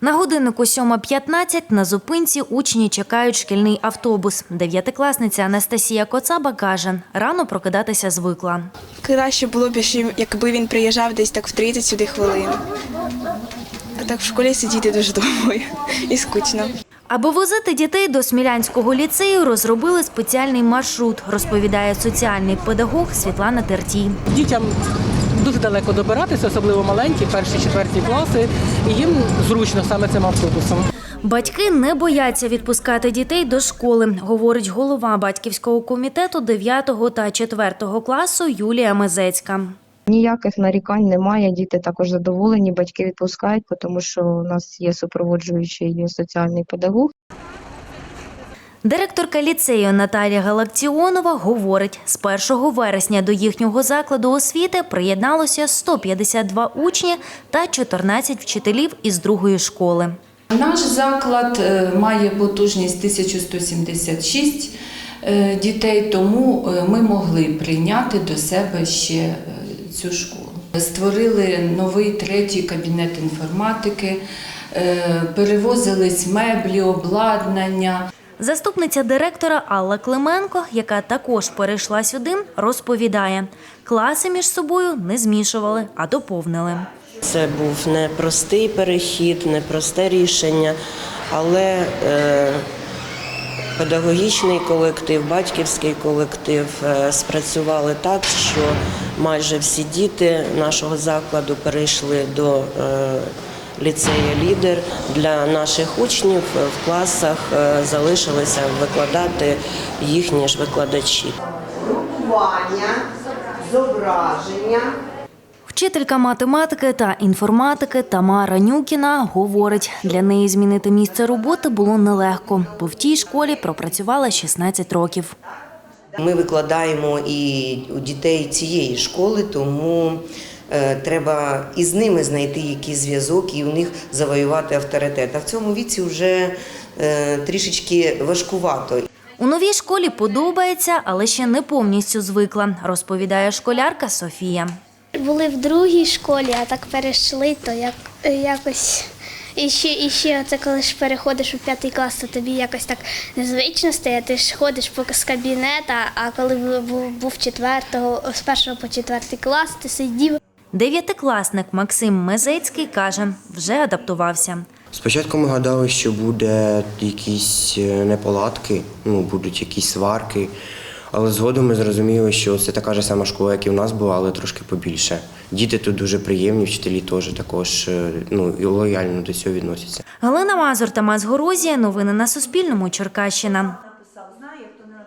На годиннику 7.15 на зупинці учні чекають шкільний автобус. Дев'ятикласниця Анастасія Коцаба каже, рано прокидатися звикла. Краще було б, якби він приїжджав десь так в 30 сюди хвилин. А так в школі сидіти дуже довго і скучно. Аби возити дітей до Смілянського ліцею, розробили спеціальний маршрут, розповідає соціальний педагог Світлана Тертій. Дітям дуже далеко добиратися, особливо маленькі, перші, четверті класи, і їм зручно саме цим автобусом. Батьки не бояться відпускати дітей до школи, говорить голова батьківського комітету 9 та 4 класу Юлія Мезецька. Ніяких нарікань немає. Діти також задоволені, батьки відпускають, тому що у нас є супроводжуючий соціальний педагог. Директорка ліцею Наталія Галакціонова говорить, з 1 вересня до їхнього закладу освіти приєдналося 152 учні та 14 вчителів із другої школи. Наш заклад е, має потужність 1176 е, дітей, тому е, ми могли прийняти до себе ще цю школу. Створили новий третій кабінет інформатики, перевозились меблі, обладнання. Заступниця директора Алла Клименко, яка також перейшла сюди, розповідає, класи між собою не змішували, а доповнили. Це був непростий перехід, непросте рішення, але е, педагогічний колектив, батьківський колектив е, спрацювали так, що майже всі діти нашого закладу перейшли до е, ліцею лідер. Для наших учнів в класах е, залишилися викладати їхні ж викладачі. друкування, зображення. Вчителька математики та інформатики Тамара Нюкіна говорить, для неї змінити місце роботи було нелегко, бо в тій школі пропрацювала 16 років. Ми викладаємо і у дітей цієї школи, тому е, треба і з ними знайти якийсь зв'язок і у них завоювати авторитет. А в цьому віці вже е, трішечки важкувато. У новій школі подобається, але ще не повністю звикла, розповідає школярка Софія. Були в другій школі, а так перейшли, то як, е, якось. І ще, і ще це коли ж переходиш у п'ятий клас, то тобі якось так незвично стає. Ти ж ходиш поки з кабінета, а коли був, був четвертого, з першого по четвертий клас, ти сидів. Дев'ятикласник Максим Мезецький каже, вже адаптувався. Спочатку ми гадали, що буде якісь е, неполадки, ну будуть якісь сварки. Але згодом ми зрозуміли, що це така ж сама школа, як і в нас була, але трошки побільше. Діти тут дуже приємні, вчителі теж також е, ну, і лояльно до цього відносяться. Галина Мазур, Тамас Горозія. Новини на Суспільному. Черкащина.